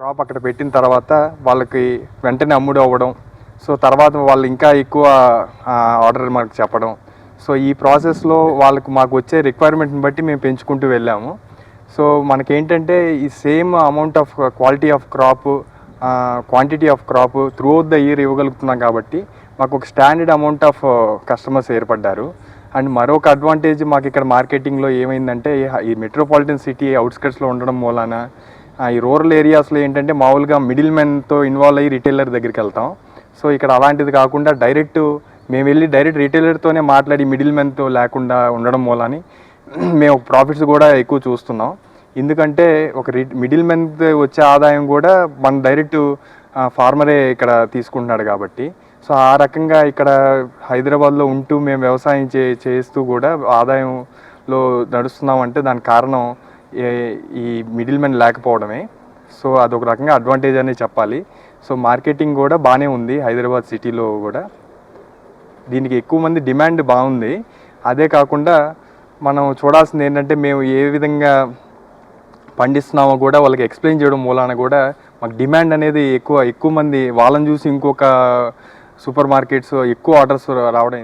Crop అక్కడ పెట్టిన తర్వాత వాళ్ళకి వెంటనే అమ్ముడు అవ్వడం. సో తర్వాత వాళ్ళు ఇంకా ఎక్కువ ఆర్డర్ మనకు చెప్పడం. సో ఈ ప్రాసెస్లో వాళ్ళకు మాకు వచ్చే రిక్వైర్మెంట్ని బట్టి మేము పెంచుకుంటూ వెళ్ళాము. సో మనకేంటంటే ఈ same amount of quality of crop quantity of crop throughout the year ఇవ్వగలుగుతున్నాం కాబట్టి మాకు ఒక స్టాండర్డ్ అమౌంట్ ఆఫ్ కస్టమర్స్ ఏర్పడ్డారు. అండ్ మరొక అడ్వాంటేజ్ మాకు ఇక్కడ మార్కెటింగ్లో ఏమైందంటే ఈ- మెట్రోపాలిటన్ సిటీ అవుట్స్కట్స్లో ఉండడం మూలాన ఈ రూరల్ ఏరియాస్లో ఏంటంటే మామూలుగా మిడిల్ మెన్తో ఇన్వాల్వ్ అయ్యి రిటైలర్ దగ్గరికి వెళ్తాం. సో ఇక్కడ అలాంటిది కాకుండా డైరెక్ట్ మేము వెళ్ళి డైరెక్ట్ రిటైలర్తోనే మాట్లాడి మిడిల్ మెన్తో లేకుండా ఉండడం మూలని మేము ప్రాఫిట్స్ కూడా ఎక్కువ చూస్తున్నాం. ఎందుకంటే ఒక రి మిడిల్ మ్యాన్ వచ్చే ఆదాయం కూడా మన డైరెక్ట్ ఫార్మరే ఇక్కడ తీసుకుంటున్నాడు కాబట్టి. సో ఆ రకంగా ఇక్కడ హైదరాబాద్లో ఉంటూ మేము వ్యవసాయం చే చేస్తూ కూడా ఆదాయంలో నడుస్తున్నామంటే దానికి కారణం ఈ మిడిల్ మెన్ లేకపోవడమే. సో అదొక రకంగా అడ్వాంటేజ్ అనే చెప్పాలి. సో మార్కెటింగ్ కూడా బాగానే ఉంది హైదరాబాద్ సిటీలో కూడా. దీనికి ఎక్కువ మంది డిమాండ్ బాగుంది. అదే కాకుండా మనం చూడాల్సింది ఏంటంటే మేము ఏ విధంగా పండిస్తున్నామో కూడా వాళ్ళకి ఎక్స్ప్లెయిన్ చేయడం మూలాన కూడా మాకు డిమాండ్ అనేది ఎక్కువ ఎక్కువ మంది వాళ్ళని చూసి ఇంకొక సూపర్ మార్కెట్స్ ఎక్కువ ఆర్డర్స్ రావడం